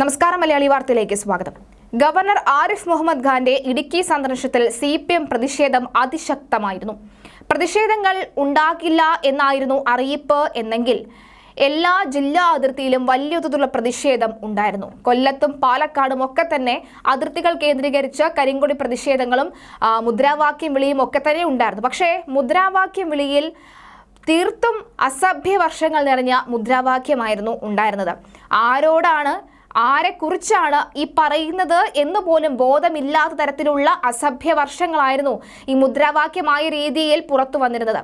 നമസ്കാരം മലയാളി വാർത്തയിലേക്ക് സ്വാഗതം. ഗവർണർ ആരിഫ് മുഹമ്മദ് ഖാന്റെ ഇടുക്കി സന്ദർശനത്തിൽ സി പി എം പ്രതിഷേധം അതിശക്തമായിരുന്നു. പ്രതിഷേധങ്ങൾ ഉണ്ടാകില്ല എന്നായിരുന്നു അറിയിപ്പ് എന്നെങ്കിൽ എല്ലാ ജില്ലാ അതിർത്തിയിലും വലിയ തോതിലുള്ള പ്രതിഷേധം ഉണ്ടായിരുന്നു. കൊല്ലത്തും പാലക്കാടും ഒക്കെ തന്നെ അതിർത്തികൾ കേന്ദ്രീകരിച്ച് കരിങ്കൊടി പ്രതിഷേധങ്ങളും മുദ്രാവാക്യം വിളിയും ഒക്കെ തന്നെ ഉണ്ടായിരുന്നു. പക്ഷേ മുദ്രാവാക്യം വിളിയിൽ തീർത്തും അസഭ്യ വർഷങ്ങൾ നിറഞ്ഞ മുദ്രാവാക്യമായിരുന്നു ഉണ്ടായിരുന്നത്. ആരോടാണ് ആരെക്കുറിച്ചാണ് ഈ പറയുന്നത് എന്ന് പോലും ബോധമില്ലാത്ത തരത്തിലുള്ള അസഭ്യ വർഷങ്ങളായിരുന്നു ഈ മുദ്രാവാക്യമായ രീതിയിൽ പുറത്തു വന്നിരുന്നത്.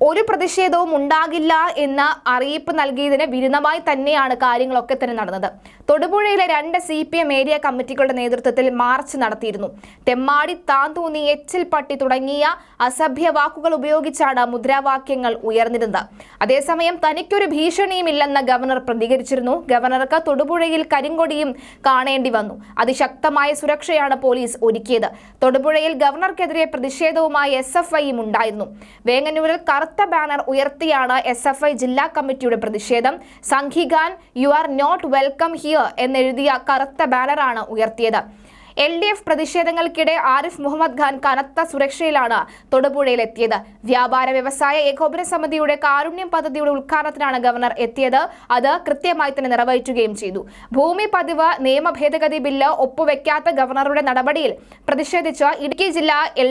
ഒരു പ്രതിഷേധവും ഉണ്ടാകില്ല എന്ന അറിയിപ്പ് നൽകിയതിന് വിരുദ്ധമായി തന്നെയാണ് കാര്യങ്ങളൊക്കെ തന്നെ നടന്നത്. തൊടുപുഴയിലെ രണ്ട് സി പി എം ഏരിയ കമ്മിറ്റികളുടെ നേതൃത്വത്തിൽ മാർച്ച് നടത്തിയിരുന്നു. തെമ്മാടി താന്തൂന്നി എച്ചിൽ പട്ടി തുടങ്ങിയ അസഭ്യ വാക്കുകൾ ഉപയോഗിച്ചാണ് മുദ്രാവാക്യങ്ങൾ ഉയർന്നിരുന്നത്. അതേസമയം തനിക്കൊരു ഭീഷണിയുമില്ലെന്ന് ഗവർണർ പ്രതികരിച്ചിരുന്നു. ഗവർണർക്ക് തൊടുപുഴയിൽ കരിങ്കൊടിയും കാണേണ്ടി വന്നു. അതിശക്തമായ സുരക്ഷയാണ് പോലീസ് ഒരുക്കിയത്. തൊടുപുഴയിൽ ഗവർണർക്കെതിരെ പ്രതിഷേധവുമായി എസ് എഫ് ഐയും ഉണ്ടായിരുന്നു. വേങ്ങന്നൂരിൽ കറുത്ത ബാനർ ഉയർത്തിയാണ് എസ് എഫ് ഐ ജില്ലാ കമ്മിറ്റിയുടെ പ്രതിഷേധം. സംഘിഗാൻ you are not welcome here എന്നെഴുതിയ കറുത്ത ബാനറാണ് ഉയർത്തിയത്. എൽ ഡി എഫ് പ്രതിഷേധങ്ങൾക്കിടെ ആരിഫ് മുഹമ്മദ് ഖാൻ കനത്ത സുരക്ഷയിലാണ് തൊടുപുഴയിലെത്തിയത്. വ്യാപാര വ്യവസായ ഏകോപന സമിതിയുടെ കാരുണ്യം പദ്ധതിയുടെ ഉദ്ഘാടനത്തിനാണ് ഗവർണർ എത്തിയത്. അത് കൃത്യമായി തന്നെ നിറവേറ്റുകയും ചെയ്തു. ഭൂമി പതിവ് നിയമ ഭേദഗതി ബില്ല് ഒപ്പുവെക്കാത്ത ഗവർണറുടെ നടപടിയിൽ പ്രതിഷേധിച്ച ഇടുക്കി ജില്ലാ എൽ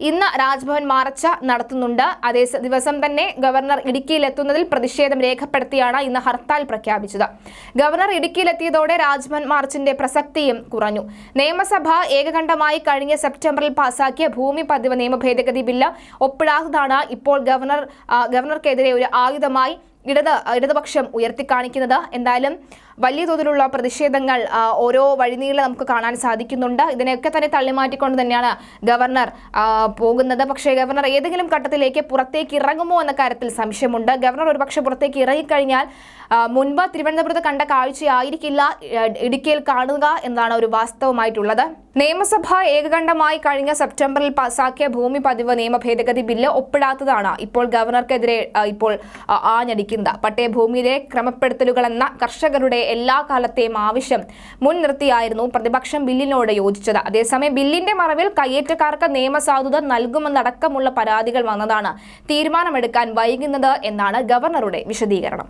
ഇന്ന് രാജ്ഭവൻ മാർച്ച നടത്തുന്നുണ്ട്. അതേ ദിവസം തന്നെ ഗവർണർ ഇടുക്കിയിലെത്തുന്നതിൽ പ്രതിഷേധം രേഖപ്പെടുത്തിയാണ് ഇന്ന് ഹർത്താൽ പ്രഖ്യാപിച്ചത്. ഗവർണർ ഇടുക്കിയിലെത്തിയതോടെ രാജ്ഭവൻ മാർച്ചിന്റെ പ്രസക്തിയും കുറഞ്ഞു. നിയമസഭ ഏകകണ്ഠമായി കഴിഞ്ഞ സെപ്റ്റംബറിൽ പാസാക്കിയ ഭൂമി പതിവ് നിയമ ഭേദഗതി ബില്ല് ഒപ്പിടാത്തതാണ് ഇപ്പോൾ ഗവർണർ ഗവർണർക്കെതിരെ ഒരു ആയുധമായി ഇടത് ഇടതുപക്ഷം ഉയർത്തിക്കാണിക്കുന്നത്. എന്തായാലും വലിയ തോതിലുള്ള പ്രതിഷേധങ്ങൾ ഓരോ വഴിനീളെ നമുക്ക് കാണാൻ സാധിക്കുന്നുണ്ട്. ഇതിനെയൊക്കെ തന്നെ തള്ളിമാറ്റിക്കൊണ്ട് തന്നെയാണ് ഗവർണർ പോകുന്നത്. പക്ഷേ ഗവർണർ ഏതെങ്കിലും ഘട്ടത്തിലേക്ക് പുറത്തേക്ക് ഇറങ്ങുമോ എന്ന കാര്യത്തിൽ സംശയമുണ്ട്. ഗവർണർ ഒരുപക്ഷെ പുറത്തേക്ക് ഇറങ്ങിക്കഴിഞ്ഞാൽ മുൻപ് തിരുവനന്തപുരത്ത് കണ്ട കാഴ്ചയായിരിക്കില്ല ഇടുക്കിയിൽ കാണുക എന്നാണ് ഒരു വാസ്തവമായിട്ടുള്ളത്. നിയമസഭ ഏകകണ്ഠമായി കഴിഞ്ഞ സെപ്റ്റംബറിൽ പാസാക്കിയ ഭൂമി പതിവ് നിയമ ഭേദഗതി ബില്ല് ഒപ്പിടാത്തതാണ് ഇപ്പോൾ ഗവർണർക്കെതിരെ ഇപ്പോൾ ആഞ്ഞടിക്കുന്നത്. ക്രമപ്പെടുത്തലുകൾ എന്ന കർഷകരുടെ എല്ലാ കാലത്തെയും ആവശ്യം മുൻനിർത്തിയായിരുന്നു പ്രതിപക്ഷം ബില്ലിനോട് യോജിച്ചത്. അതേസമയം ബില്ലിന്റെ മറവിൽ കയ്യേറ്റക്കാർക്ക് നിയമസാധുത നൽകുമെന്നടക്കമുള്ള പരാതികൾ വന്നതാണ് തീരുമാനമെടുക്കാൻ വൈകുന്നത് എന്നാണ് ഗവർണറുടെ വിശദീകരണം.